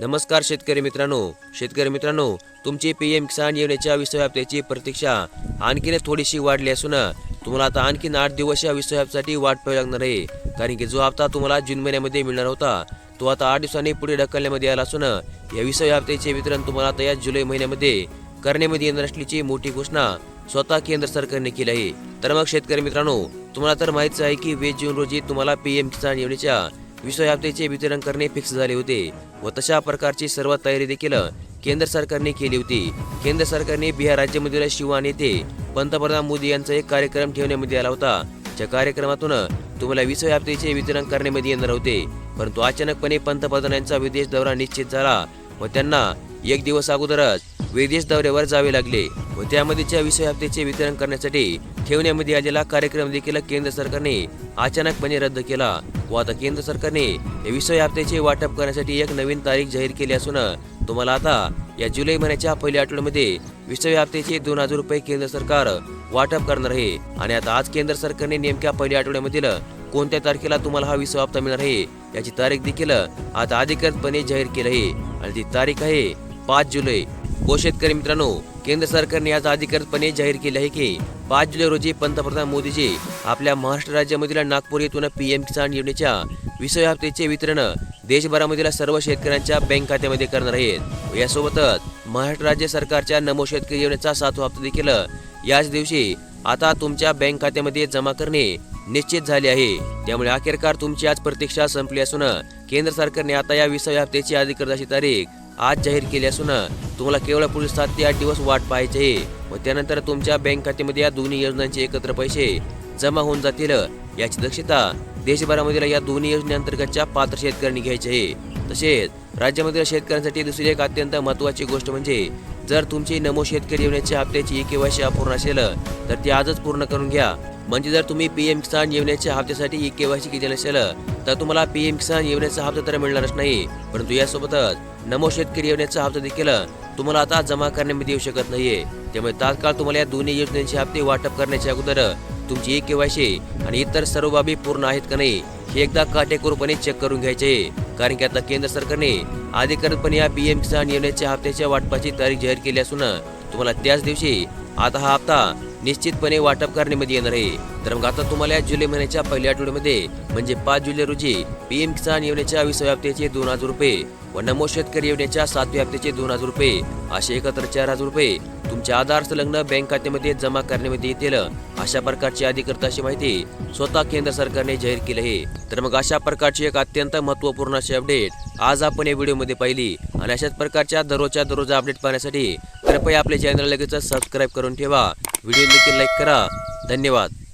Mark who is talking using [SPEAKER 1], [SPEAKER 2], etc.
[SPEAKER 1] नमस्कार शेतकरी मित्रांनो. शेतकरी मित्रांनो तुमची पी एम किसान योजनेच्या विश्वव्याप्तीची प्रतीक्षा आणखीन थोडीशी वाढली असून तुम्हाला आता आणखीन आठ दिवस या विश्वव्यापसाठी वाट पाहावी लागणार आहे. कारण की जो हप्ता तुम्हाला जून महिन्यामध्ये मिळणार होता तो आता आठ दिवसांनी पुढे ढकलण्यामध्ये आला असून या विश्वव्याप्तीचे वितरण तुम्हाला आता या जुलै महिन्यामध्ये करण्यामध्ये येणार असल्याची मोठी घोषणा स्वतः केंद्र सरकारने केली आहे. तर मग शेतकरी मित्रांनो तुम्हाला तर माहितीच आहे की वीस जून रोजी तुम्हाला पी एम किसान योजनेच्या विश्वव्याप्तीचे वितरण करणे फिक्स झाले होते व तशा प्रकारची सर्व तयारी देखील केंद्र सरकारने केली होती. केंद्र सरकारने बिहार राज्यामधील शिवान येथे पंतप्रधान मोदी यांचा एक कार्यक्रम ठेवण्यामध्ये आला होता. ज्या कार्यक्रमातून तुम्हाला विश्वव्याप्तीचे वितरण करण्यामध्ये येणार होते. परंतु अचानकपणे पंतप्रधानांचा विदेश दौरा निश्चित झाला व त्यांना एक दिवस अगोदरच विदेश दौऱ्यावर जावे लागले. व त्यामध्येच्या विश्वव्याप्तीचे वितरण करण्यासाठी ठेवण्यामध्ये आलेला कार्यक्रम देखील केंद्र सरकारने अचानकपणे रद्द केला. व आता केंद्र सरकारने या विश्वव्याप्तीचे वाटप करण्यासाठी एक नवीन तारीख जाहीर केली असून तुम्हाला आता या जुलै महिन्याच्या पहिल्या आठवड्यामध्ये विश्वव्याप्तीचे दोन हजार रुपये केंद्र सरकार वाटप करणार आहे. आणि आता आज केंद्र सरकारने नेमक्या पहिल्या आठवड्यामधील कोणत्या तारखेला तुम्हाला हा विश्व हप्ता मिळणार आहे याची तारीख देखील आता अधिकृतपणे जाहीर केली आहे. आणि ती तारीख आहे पाच जुलै. व शेतकरी मित्रांनो केंद्र सरकारने आज अधिकृतपणे जाहीर केले आहे की पाच जुलै रोजी पंतप्रधान मोदीजी आपल्या महाराष्ट्र राज्यामधील नागपूर येथून पी एम किसान योजनेच्या विश्वव्याप्तीचे वितरण देशभरामधील सर्व शेतकऱ्यांच्या बँक खात्यामध्ये करणार आहेत. यासोबतच महाराष्ट्र राज्य सरकारच्या नमो शेतकरी योजनेचा सातवा हप्ता देखील याच दिवशी आता तुमच्या बँक खात्यामध्ये जमा करणे निश्चित झाले आहे. त्यामुळे अखेरकार तुमची आज प्रतीक्षा संपली असून केंद्र सरकारने आता या विश्वव्याप्तीची अधिकृत अशी तारीख आज जाहीर केली असून तुम्हाला केवळ पुढील सात ते आठ दिवस वाट पाहायची आहे. व त्यानंतर तुमच्या बँक खात्यामध्ये या दोन्ही योजनांचे एकत्र पैसे जमा होऊन जातील. याची दक्षता देशभरामधील या दोन्ही योजनेअंतर्गतच्या पात्र शेतकऱ्यांनी घ्यायची आहे. तसेच राज्यामधील शेतकऱ्यांसाठी दुसरी एक अत्यंत महत्त्वाची गोष्ट म्हणजे जर तुमची नमो शेतकरी योजनेच्या हप्त्याची केवायसी अपूर्ण असेल तर ती आजच पूर्ण करून घ्या. म्हणजे जर तुम्ही पी एम किसान योजनेच्या हप्त्यासाठी ई केवायसी केली नसेल तर तुम्हाला पी एम किसान योजनेचा हप्ता तर मिळणारच नाही. परंतु यासोबतच नमो शेतकरी योजनेचा हप्ता देखील तुम्हाला आता जमा करण्यामध्ये येऊ शकत नाहीये. त्यामुळे तात्काळ तुम्हाला या दोन्ही योजनेचे हप्ते वाटप करण्याच्या अगोदर तुमची ई केवायसी आणि इतर सर्व बाबी पूर्ण आहेत का नाही हे एकदा काटेकोरपणे चेक करून घ्यायचे. कारण की आता केंद्र सरकारने अधिकृतपणे या पी एम किसान योजनेच्या हप्त्याच्या वाटपाची तारीख जाहीर केली असून तुम्हाला त्याच दिवशी आता हा हप्ता निश्चितपणे वाटप करण्यामध्ये येणार आहे. तर मग आता तुम्हाला या जुलै महिन्याच्या पहिल्या आठवड्यामध्ये म्हणजे पाच जुलै रोजी पीएम किसान योजनेच्या विश्वव्याप्तीचे दोन हजार रुपये व नमो शेतकरी योजनेच्या सातव्या हप्त्याचे दोन हजार रुपये असे एकत्र चार हजार रुपये तुमच्या आधार संलग्न बँक खात्यामध्ये जमा करण्यामध्ये येतील अशा प्रकारची अधिकृत अशी माहिती स्वतः केंद्र सरकारने जाहीर केली आहे. तर मग अशा प्रकारची एक अत्यंत महत्त्वपूर्ण अशी अपडेट आज आपण या व्हिडिओमध्ये पाहिली आणि अशाच प्रकारच्या दररोजच्या दररोज अपडेट पाहण्यासाठी कृपया आपले चॅनल लगेच सबस्क्राईब करून ठेवा. व्हिडिओ देखील लाईक करा. धन्यवाद.